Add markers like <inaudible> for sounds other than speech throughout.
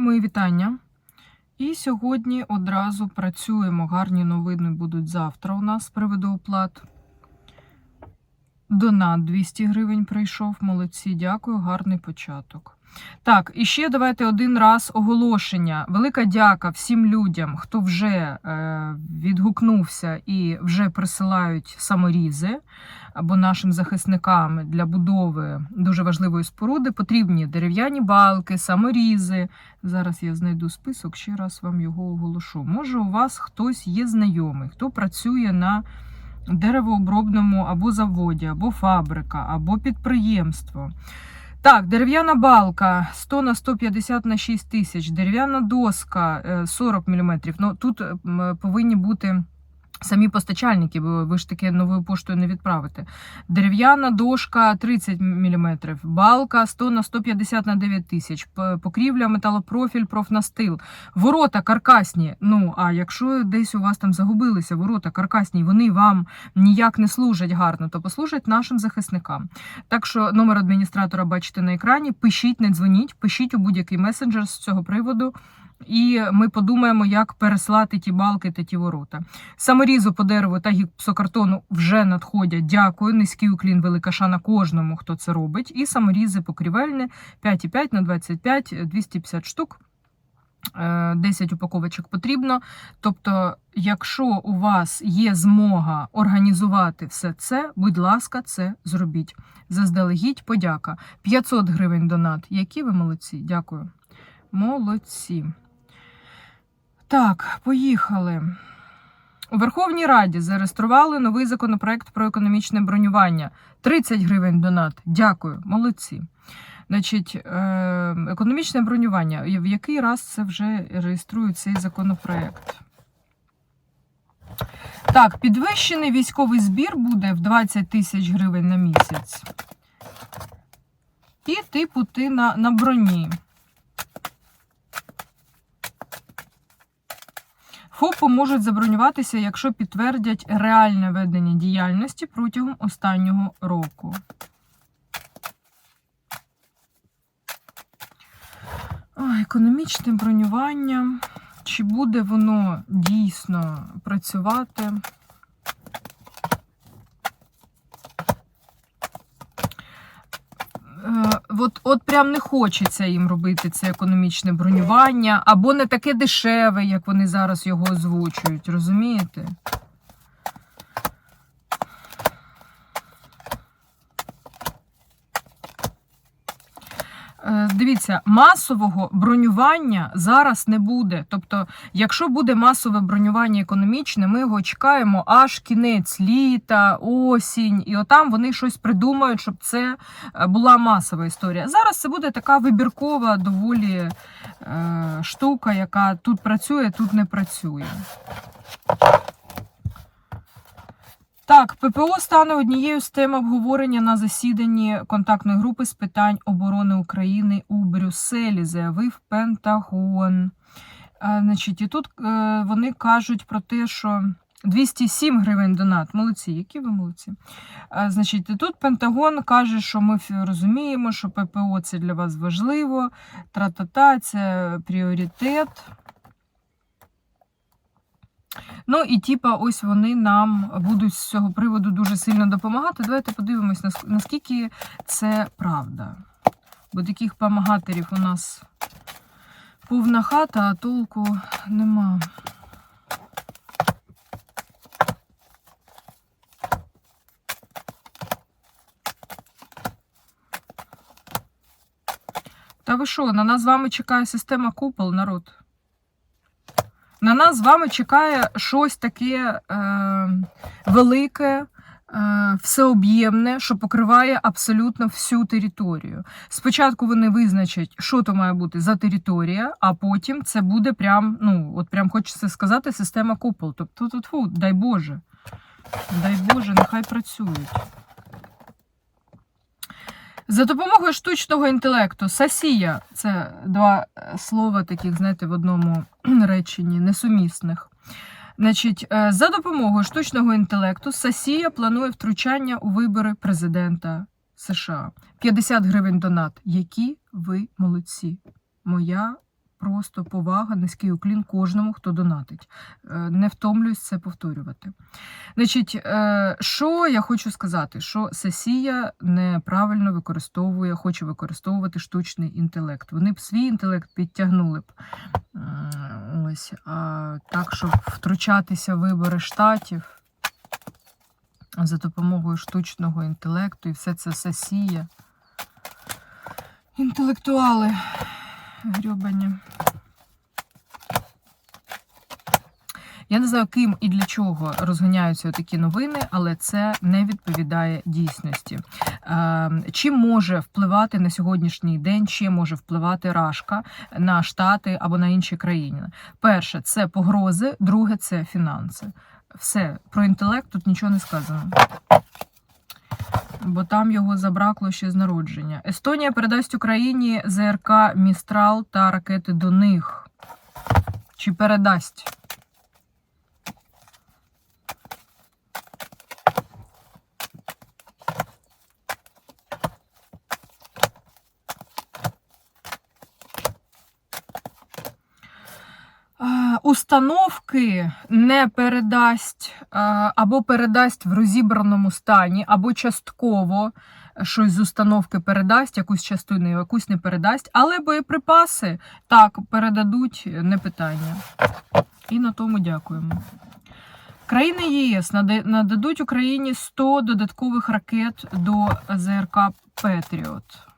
Мої вітання. І сьогодні одразу працюємо. Гарні новини будуть завтра у нас з приводу оплат. Донат 200 гривень прийшов. Молодці, дякую, гарний початок. Так, і ще давайте один раз оголошення. Велика дяка всім людям, хто вже е, відгукнувся і вже присилають саморізи або нашим захисникам для будови дуже важливої споруди потрібні дерев'яні балки, саморізи. Зараз я знайду список, ще раз вам його оголошу. Може, у вас хтось є знайомий, хто працює на деревообробному або заводі, або фабрика, або підприємство. Так, дерев'яна балка 100 на 150 на 6 тисяч, дерев'яна доска е, 40 мм. Ну, тут е, повинні бути самі постачальники, бо ви ж таки новою поштою не відправите. Дерев'яна дошка 30 мм, балка 100 на 150 на 9 тисяч, покрівля, металопрофіль, профнастил, ворота каркасні. Ну, а якщо десь у вас там загубилися ворота каркасні, вони вам ніяк не служать гарно, то послужать нашим захисникам. Так що номер адміністратора бачите на екрані. Пишіть, не дзвоніть, пишіть у будь-який месенджер з цього приводу. І ми подумаємо, як переслати ті балки та ті ворота. Саморізу по дереву та гіпсокартону вже надходять. Дякую. Низький уклін, велика шана кожному, хто це робить. І саморізи покрівельні 5,5 на 25, 250 штук. Е, 10 упаковочок потрібно. Тобто, якщо у вас є змога організувати все це, будь ласка, це зробіть. Заздалегідь подяка. 500 гривень донат. Які ви молодці? Дякую. Молодці. Так, поїхали. У Верховній Раді зареєстрували новий законопроект про економічне бронювання. 30 гривень донат. Дякую, молодці. Значить, е, економічне бронювання. В який раз це вже реєструють цей законопроект? Так, підвищений військовий збір буде в 20 тисяч гривень на місяць. І типу ти на, на броні. ФОПи можуть забронюватися, якщо підтвердять реальне ведення діяльності протягом останнього року. Економічне бронювання. Чи буде воно дійсно працювати? Е, От, от прям не хочеться їм робити це економічне бронювання, або не таке дешеве, як вони зараз його озвучують, розумієте? Дивіться, масового бронювання зараз не буде. Тобто, якщо буде масове бронювання економічне, ми його чекаємо аж кінець літа, осінь, і отам вони щось придумають, щоб це е, була масова історія. Зараз це буде така вибіркова доволі е, штука, яка тут працює, тут не працює. Так, ППО стане однією з тем обговорення на засіданні контактної групи з питань оборони України у Брюсселі, заявив Пентагон. А, значить, і тут е, вони кажуть про те, що 207 гривень донат. Молодці, які ви молодці. А, значить, і тут Пентагон каже, що ми розуміємо, що ППО це для вас важливо, тра-та-та, це пріоритет. Ну і типа, ось вони нам будуть з цього приводу дуже сильно допомагати. Давайте подивимось, наскільки це правда. Бо таких помагаторів у нас повна хата, а толку нема. Та ви що, на нас з вами чекає система купол, народ. На нас з вами чекає щось таке е, велике, е, всеоб'ємне, що покриває абсолютно всю територію. Спочатку вони визначать, що то має бути за територія, а потім це буде прям, ну, от прям хочеться сказати, система купол. Тобто тут, дай Боже. Дай Боже, нехай працюють. За допомогою штучного інтелекту Сасія це два е, слова таких, знаєте, в одному <clears throat> реченні несумісних. Значить, е, за допомогою штучного інтелекту Сасія планує втручання у вибори президента США. 50 гривень донат. Які ви молодці? Моя просто повага, низький уклін кожному, хто донатить. Е, Не втомлююсь це повторювати. Значить, е, що я хочу сказати, що сесія неправильно використовує, хоче використовувати штучний інтелект. Вони б свій інтелект підтягнули б. Ось, а так, щоб втручатися в вибори штатів за допомогою штучного інтелекту, і все це сесія. Інтелектуали грьобані. Я не знаю, ким і для чого розганяються такі новини, але це не відповідає дійсності. Е, Чим може впливати на сьогоднішній день, чим може впливати Рашка на Штати або на інші країни? Перше, це погрози, друге це фінанси. Все, про інтелект тут нічого не сказано. Бо там його забракло ще з народження. Естонія передасть Україні ЗРК Містрал та ракети до них. Чи передасть? Установки не передасть або передасть в розібраному стані, або частково щось з установки передасть, якусь частину, якусь не передасть, але боєприпаси так передадуть не питання. І на тому дякуємо. Країни ЄС нададуть Україні 100 додаткових ракет до ЗРК Петріот.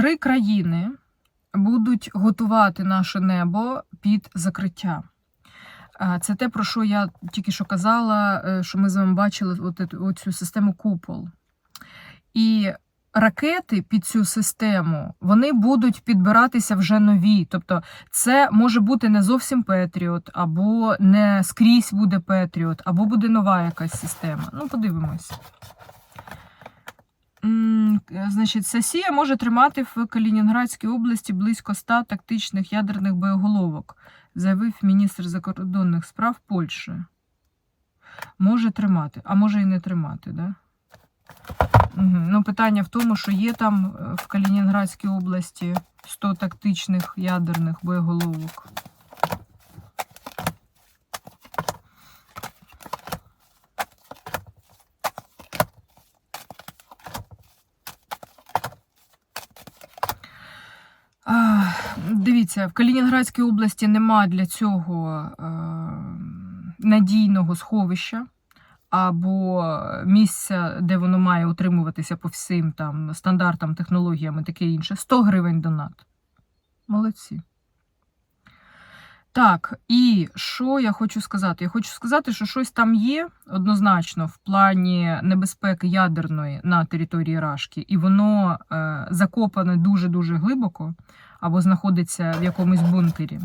Три країни будуть готувати наше небо під закриття. Це те, про що я тільки що казала, е, що ми з вами бачили от, оцю систему купол. І ракети під цю систему вони будуть підбиратися вже нові. Тобто, це може бути не зовсім Петріот, або не скрізь буде Петріот, або буде нова якась система. Ну, подивимось. Значить, Сесія може тримати в Калінінградській області близько 100 тактичних ядерних боєголовок, заявив міністр закордонних справ Польщі. Може тримати, а може і не тримати, да? Угу. Ну, питання в тому, що є там е, в Калінінградській області 100 тактичних ядерних боєголовок. А, Дивіться, в Калінінградській області нема для цього е, надійного сховища або місця, де воно має утримуватися по всім там стандартам, технологіям і таке інше. 100 гривень донат. Молодці. Так, і що я хочу сказати? Я хочу сказати, що щось там є однозначно в плані небезпеки ядерної на території Рашки, і воно е, закопане дуже-дуже глибоко або знаходиться в якомусь бункері.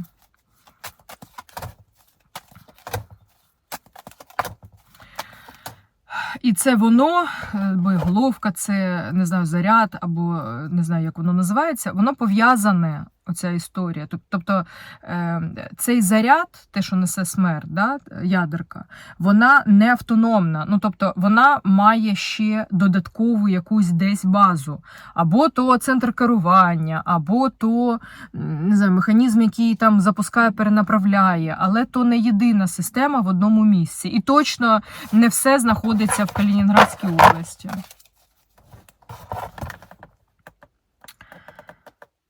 І це воно, е, боєголовка, це не знаю, заряд, або е, не знаю, як воно називається, воно пов'язане, оця історія. Тобто е, цей заряд, те, що несе смерть, да, ядерка, вона не автономна. Ну, тобто вона має ще додаткову якусь десь базу. Або то центр керування, або то не знаю, механізм, який там запускає, перенаправляє, але то не єдина система в одному місці. І точно не все знаходиться в Калінінградській області.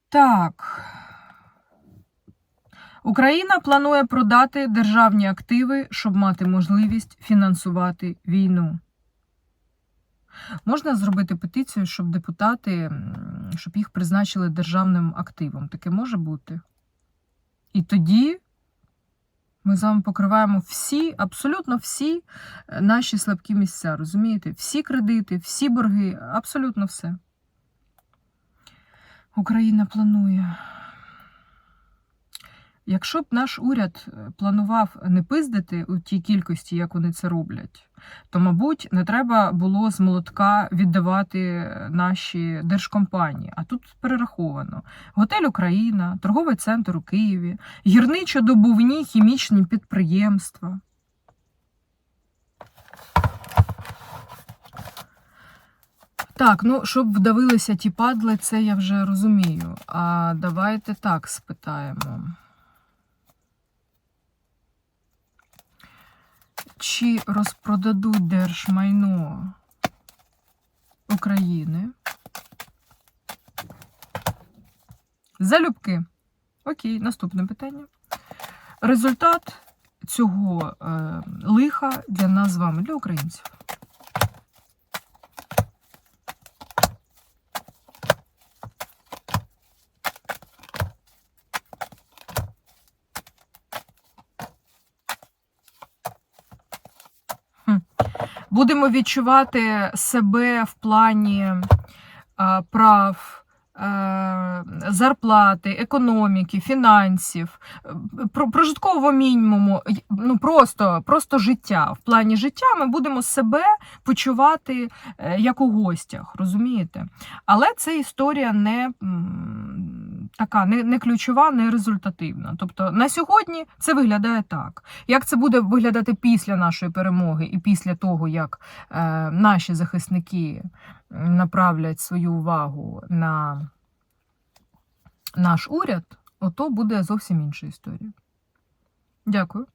Так. Україна планує продати державні активи, щоб мати можливість фінансувати війну. Можна зробити петицію, щоб депутати, щоб їх призначили державним активом. Таке може бути. І тоді ми з вами покриваємо всі, абсолютно всі е, наші слабкі місця. Розумієте? Всі кредити, всі борги, абсолютно все. Україна планує. Якщо б наш уряд е, планував не пиздити у тій кількості, як вони це роблять, то мабуть не треба було з молотка віддавати е, наші держкомпанії. А тут перераховано: готель Україна, торговий центр у Києві, гірничо-добувні хімічні підприємства. Так, ну щоб вдавилися ті падли, це я вже розумію. А давайте так спитаємо. Чи розпродадуть держмайно України? Залюбки. Окей, наступне питання. Результат цього е, лиха для нас з вами, для українців. Будемо відчувати себе в плані е, прав, е, зарплати, економіки, фінансів, е, про- прожиткового мінімуму, ну просто, просто життя. В плані життя ми будемо себе почувати як у гостях, розумієте? Але це історія не така, не, не ключова, не результативна. Тобто на сьогодні це виглядає так. Як це буде виглядати після нашої перемоги і після того, як е, наші захисники направлять свою увагу на наш уряд, ото буде зовсім інша історія. Дякую.